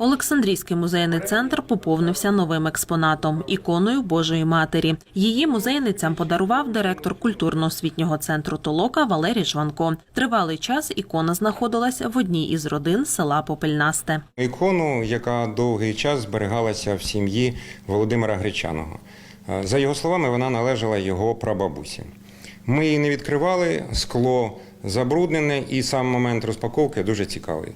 Олександрійський музейний центр поповнився новим експонатом іконою Божої Матері. Її музейницям подарував директор культурно-освітнього центру Толока Валерій Жванко. Тривалий час ікона знаходилась в одній із родин села Попельнасте. Ікону, яка довгий час зберігалася в сім'ї Володимира Гречаного. Е, За його словами, вона належала його прабабусі. Ми її не відкривали, скло забруднене, і сам момент розпаковки дуже цікавий.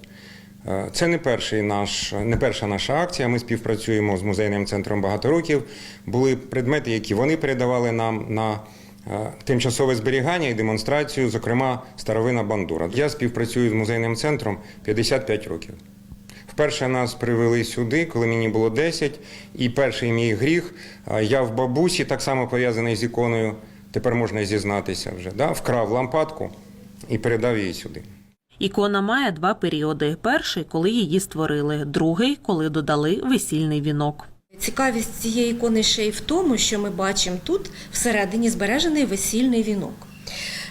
Е, Це не, перший наш, не перша наша акція. Ми співпрацюємо з музейним центром багато років. Були предмети, які вони передавали нам на е, тимчасове зберігання і демонстрацію, зокрема старовина бандура. Я співпрацюю з музейним центром 55 років. Вперше нас привели сюди, коли мені було 10, і перший мій гріх. Я в бабусі, так само пов'язаний з іконою, тепер можна зізнатися вже, да? вкрав лампадку і передав її сюди. Ікона має два періоди: перший, коли її створили, другий, коли додали весільний вінок. Цікавість цієї ікони ще й в тому, що ми бачимо тут всередині збережений весільний вінок.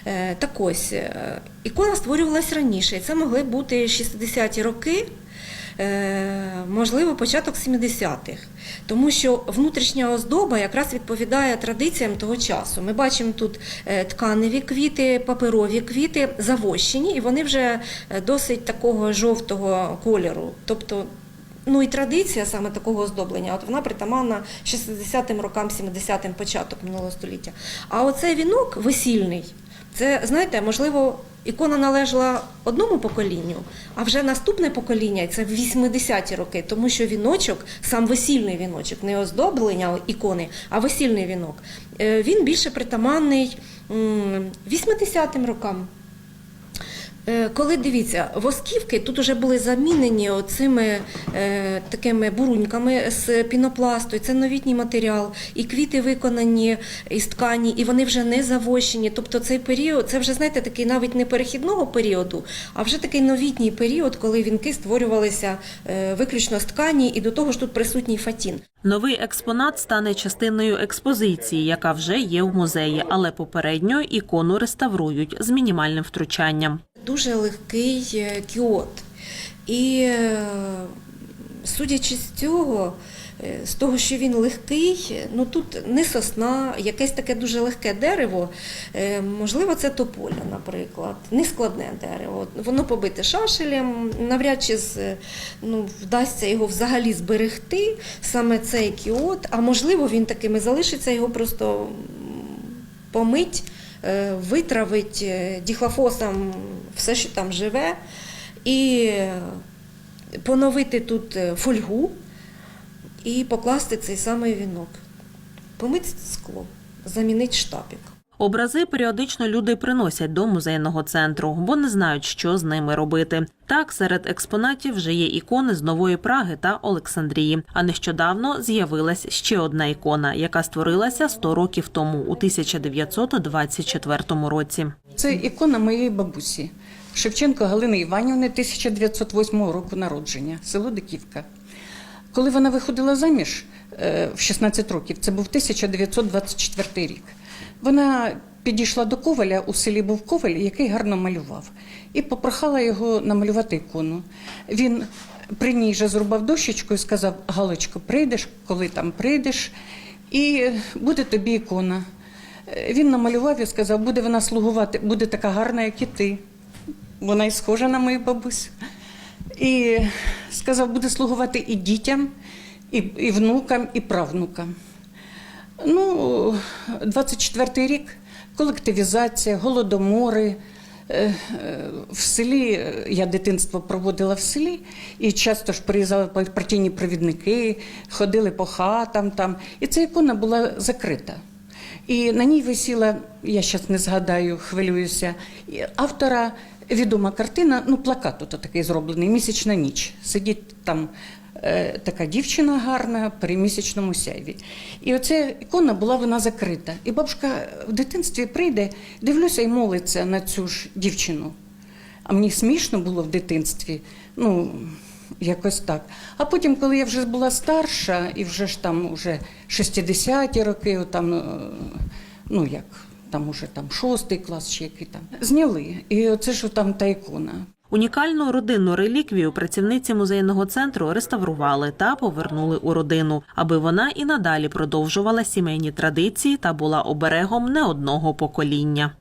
Е, Так ось, е, ікона створювалась раніше, і це могли бути 60-ті роки, можливо, початок 70-х. Тому що внутрішня оздоба якраз відповідає традиціям того часу. Ми бачимо тут е, тканеві квіти, паперові квіти, завощені, і вони вже е, досить такого жовтого кольору. Тобто Ну і традиція саме такого оздоблення, от вона притаманна 60-м рокам, 70-м початок минулого століття. А оцей вінок весільний, це знаєте, можливо, ікона належала одному поколінню, а вже наступне покоління це в 80-ті роки, тому що віночок, сам весільний віночок, не оздоблення ікони, а весільний вінок, е, він більше притаманний 80-м рокам. Е, Коли дивіться, восківки тут вже були замінені цими е, такими буруньками з пінопласту, і це новітній матеріал, і квіти виконані із ткані, і вони вже не завощені. Тобто цей період, це вже знаєте, такий навіть не перехідного періоду, а вже такий новітній період, коли вінки створювалися е, виключно з ткані, і до того ж тут присутній фатін. Новий експонат стане частиною експозиції, яка вже є в музеї, але попередньо ікону реставрують з мінімальним втручанням. Дуже легкий е, кіот. І е, судячи з цього, е, з того, що він легкий, ну тут не сосна, якесь таке дуже легке дерево, можливо, це тополя, наприклад, нескладне дерево. Воно побите шашелем, навряд чи ну, вдасться його взагалі зберегти, саме цей кіот, а можливо, він таким і залишиться, його просто помить, витравить діхлофосом все, що там живе, і е, поновити тут е, фольгу і покласти цей самий вінок. Помить скло, замінить штапік. Образи періодично люди приносять до музейного центру, бо не знають, що з ними робити. Так, серед експонатів вже є ікони з нової Праги та Олександрії. А нещодавно з'явилась ще одна ікона, яка створилася 100 років тому, у 1924 році. Це ікона моєї бабусі Шевченко Галини Іванівни 1908 року народження, село Диківка. Коли вона виходила заміж е, в 16 років, це був 1924 рік. Вона підійшла до коваля, у селі був коваль, який гарно малював, і попрохала його намалювати ікону. Він при ній же зрубав дощечку і сказав: Галочко, прийдеш, коли там прийдеш, і буде тобі ікона. Е, Він намалював і сказав, буде вона слугувати, буде така гарна, як і ти. Вона і схожа на мою бабусю. І сказав, буде слугувати і дітям, і, і внукам, і правнукам. Ну, 24-й рік колективізація, голодомори. Е, е, В селі я дитинство проводила в селі, і часто ж приїжджали партійні провідники, ходили по хатам там. І ця ікона була закрита. І на ній висіла, я зараз не згадаю, хвилююся, автора відома картина, ну, плакат тут такий зроблений, місячна ніч. Сидить там е, така дівчина гарна при місячному сяйві. І оця ікона була вона закрита. І бабушка в дитинстві прийде, дивлюся і молиться на цю ж дівчину. А мені смішно було в дитинстві. Ну, якось так. А потім, коли я вже була старша, і вже ж там уже 60-ті роки, там, е, ну як, там уже там шостий клас ще який там, зняли. І оце ж там та ікона. Унікальну родинну реліквію працівниці музейного центру реставрували та повернули у родину, аби вона і надалі продовжувала сімейні традиції та була оберегом не одного покоління.